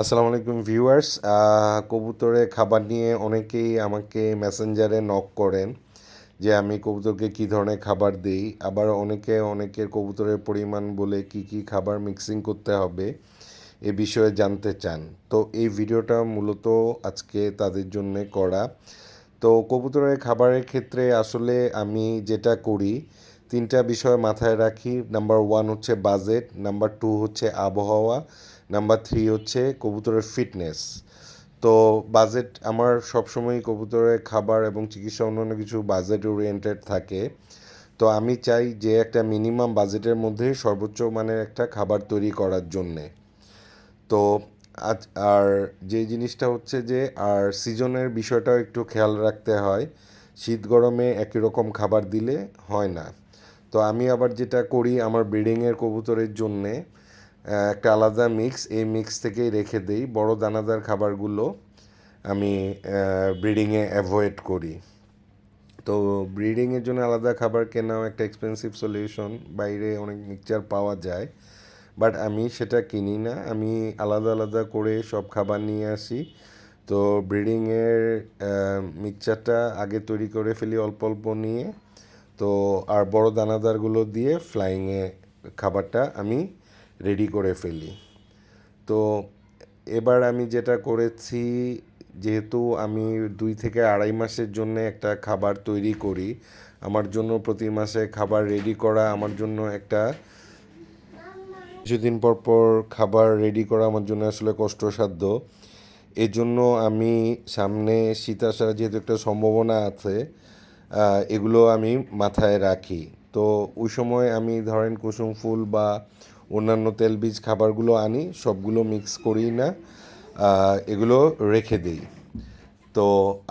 আসসালামু আলাইকুম, ভিউয়ার্স। কবুতরে খাবার নিয়ে অনেকেই আমাকে মেসেঞ্জারে নক করেন যে আমি কবুতরকে কী ধরনের খাবার দিই। আবার অনেকে অনেকের কবুতরের পরিমাণ বলে কি কি খাবার মিক্সিং করতে হবে এ বিষয়ে জানতে চান। তো এই ভিডিওটা মূলত আজকে তাদের জন্যে করা। তো কবুতরের খাবারের ক্ষেত্রে আসলে আমি যেটা করি তিনটা বিষয় মাথায় রাখি। নাম্বার ওয়ান হচ্ছে বাজেট নাম্বার টু হচ্ছে আবহাওয়া নাম্বার থ্রি হচ্ছে কবুতরের ফিটনেস তো বাজেট আমার সবসময় কবুতরের খাবার এবং চিকিৎসা অন্যান্য কিছু বাজেট ওরিয়েন্টেড থাকে। তো আমি চাই যে একটা মিনিমাম বাজেটের মধ্যে সর্বোচ্চ মানের একটা খাবার তৈরি করার জন্যে। তো আজ আর যে জিনিসটা হচ্ছে যে আর সিজনের বিষয়টাও একটু খেয়াল রাখতে হয়। শীত গরমে একই রকম খাবার দিলে হয় না। তো আমি আবার যেটা করি আমার ব্রিডিংয়ের কবুতরের জন্যে একটা আলাদা মিক্স এই মিক্স থেকেই রেখে দেই। বড় দানাদার খাবারগুলো আমি ব্রিডিংয়ে অ্যাভয়েড করি। তো ব্রিডিংয়ের জন্য আলাদা খাবার কেনাও একটা এক্সপেন্সিভ সলিউশন বাইরে অনেক মিক্সচার পাওয়া যায়। বাট আমি সেটা কিনি না, আমি আলাদা আলাদা করে সব খাবার নিয়ে আসি। তো ব্রিডিংয়ের মিক্সচারটা আগে তৈরি করে ফেলি অল্প অল্প নিয়ে। তো আর বড় দানাদারগুলো দিয়ে ফ্লাইংয়ে খাবারটা আমি রেডি করে ফেলি। তো এবার আমি যেটা করেছি, যেহেতু আমি দুই থেকে আড়াই মাসের জন্য একটা খাবার তৈরি করি, আমার জন্য প্রতি মাসে খাবার রেডি করা আমার জন্য একটা কিছুদিন পর পর খাবার রেডি করা আমার জন্য আসলে কষ্টসাধ্য। এজন্য আমি সামনে শীত আসার যেহেতু একটা সম্ভাবনা আছে এগুলো আমি মাথায় রাখি। তো ওই সময় আমি ধরেন কুসুম ফুল বা অন্যান্য তেলবীজ খাবারগুলো আনি, সবগুলো মিক্স করি না এগুলো রেখে দিই। তো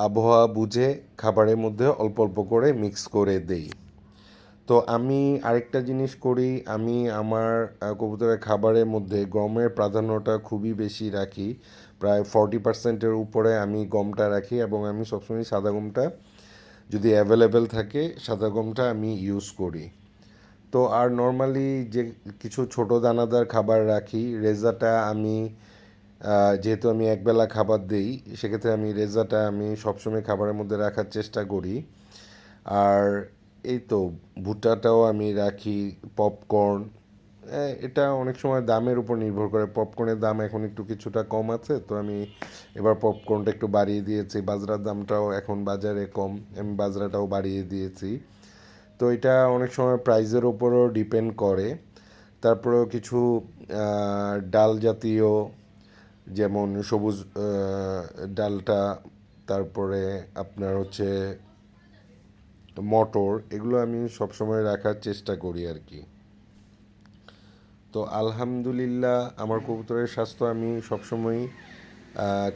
আবহাওয়া বুঝে খাবারের মধ্যে অল্প অল্প করে মিক্স করে দেই। তো আমি আরেকটা জিনিস করি, আমি আমার কবুতরের খাবারের মধ্যে গমের প্রাধান্যটা খুবই বেশি রাখি। প্রায় ফর্টি পার্সেন্টের উপরে আমি গমটা রাখি এবং আমি সবসময় সাদা গমটা যদি অ্যাভেলেবেল থাকে, সাদা গমটা আমি ইউজ করি। তো আর নর্মালি যে কিছু ছোট দানাদার খাবার রাখি, রেজাটা আমি যেহেতু আমি একবেলা খাবার দিই, সেক্ষেত্রে আমি রেজাটা আমি সবসময় খাবারের মধ্যে রাখার চেষ্টা করি। আর এই তো, ভুট্টাটাও আমি রাখি পপকর্ন এটা অনেক সময় দামের উপর নির্ভর করে। পপকর্নের দাম এখন একটু কিছুটা কম আছে, তো আমি এবার পপকর্নটা একটু বাড়িয়ে দিয়েছি। বাজরার দামটাও এখন বাজারে কম, আমি বাজরাটাও বাড়িয়ে দিয়েছি। তো এটা অনেক সময় প্রাইজের ওপরও ডিপেন্ড করে। তারপরেও কিছু ডাল জাতীয়, যেমন সবুজ ডালটা, তারপরে আপনার হচ্ছে মটর, এগুলো আমি সবসময় রাখার চেষ্টা করি আর কি। তো আলহামদুলিল্লাহ আমার কবুতরের স্বাস্থ্য আমি সবসময়ই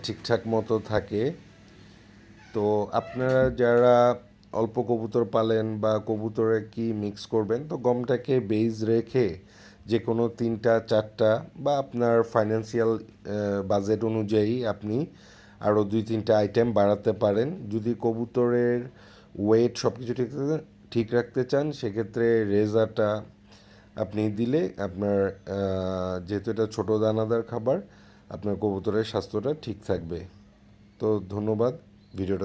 ঠিকঠাক মতো থাকে। তো আপনারা যারা অল্প কবুতর পালেন বা কবুতরে কি মিক্স করবেন, তো গমটাকে বেজ রেখে যে কোনো তিনটা, চারটা বা আপনার ফাইন্যান্সিয়াল বাজেট অনুযায়ী আপনি আরও দুই, তিনটা আইটেম বাড়াতে পারেন। যদি কবুতরের ওয়েট সব কিছু ঠিক ঠিক রাখতে চান, সেক্ষেত্রে রেজাটা আপনি দিলে আপনার যেহেতু এটা ছোটো দানাদার খাবার, আপনার কবুতরের স্বাস্থ্যটা ঠিক থাকবে। তো ধন্যবাদ, ভিডিওটা